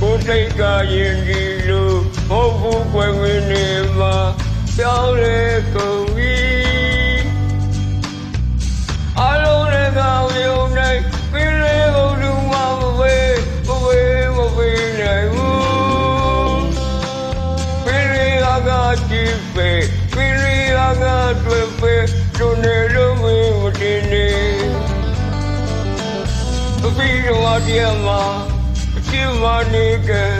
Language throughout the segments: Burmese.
Cô thấy ca duyên ghi. မဟုတ်ဘူးကွယ်ဝင်နေမှာပြောင်းလဲကုန်ပြီအလုံးနဲ့ကောင်ယုံနိုင်ပြင်းလေးကုန်လူမမဝေးမဝေးမဝေးနိုင်ဘူး Piri aga chipe, piri aga twepe, tune lumi utini. Piri wadiama, chima ni ke ye, kandwa nai ni. Teo yau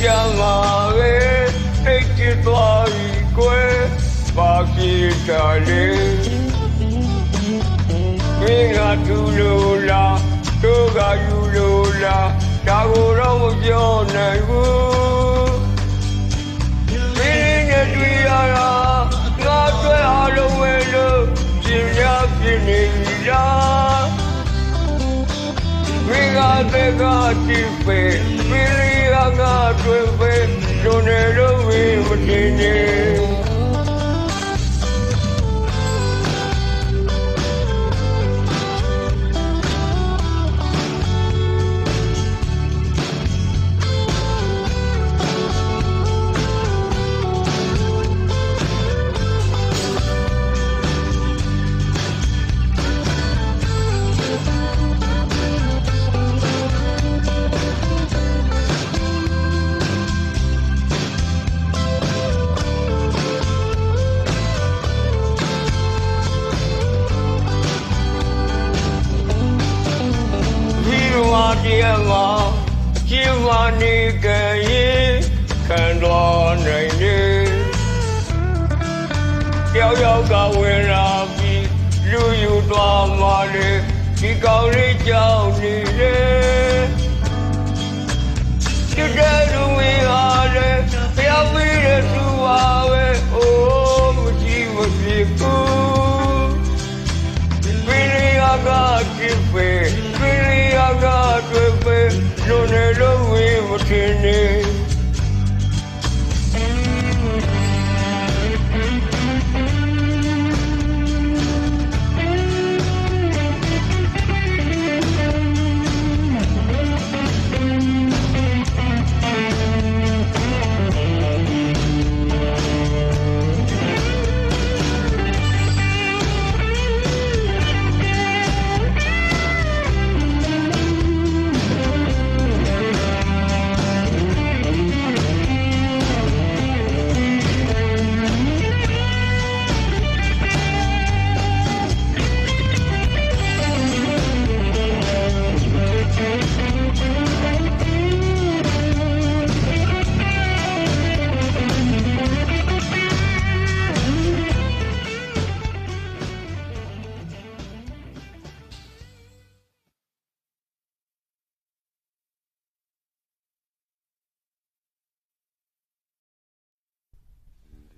ကြမှာပဲသိချစ်သွားပြီကွယ်ပါကြည့်ကြလေမင်းကသူလိုလားတို့ကယူလိုလားဒါကိုတော့မပြောနိုင်ဘူးမင်းနဲ့တွေ့ရတာငါတွေ့အားလုံးပဲလို့ပြင်းရပြင်းနေပြီလားမင်းကတကတိပဲမင်း ရကတွေ့ပဲတို့နေလို့မင်းမတင်နေ ဝါတရားမှာကျင်းဝနေကြရင်ခံတော်နိုင်နေတယောက်ယောက်ကဝင်လာပြီးလူယူသွားမှလေဒီကောင်လေးကြောက်နေတယ်တကယ်လူမင်းအားလေဖျားပြီးတဲ့သူပါပဲအိုးမရှိမရှိဘူး Piriaga chipe, piriaga Don't ever wave a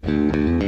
Mm-hmm.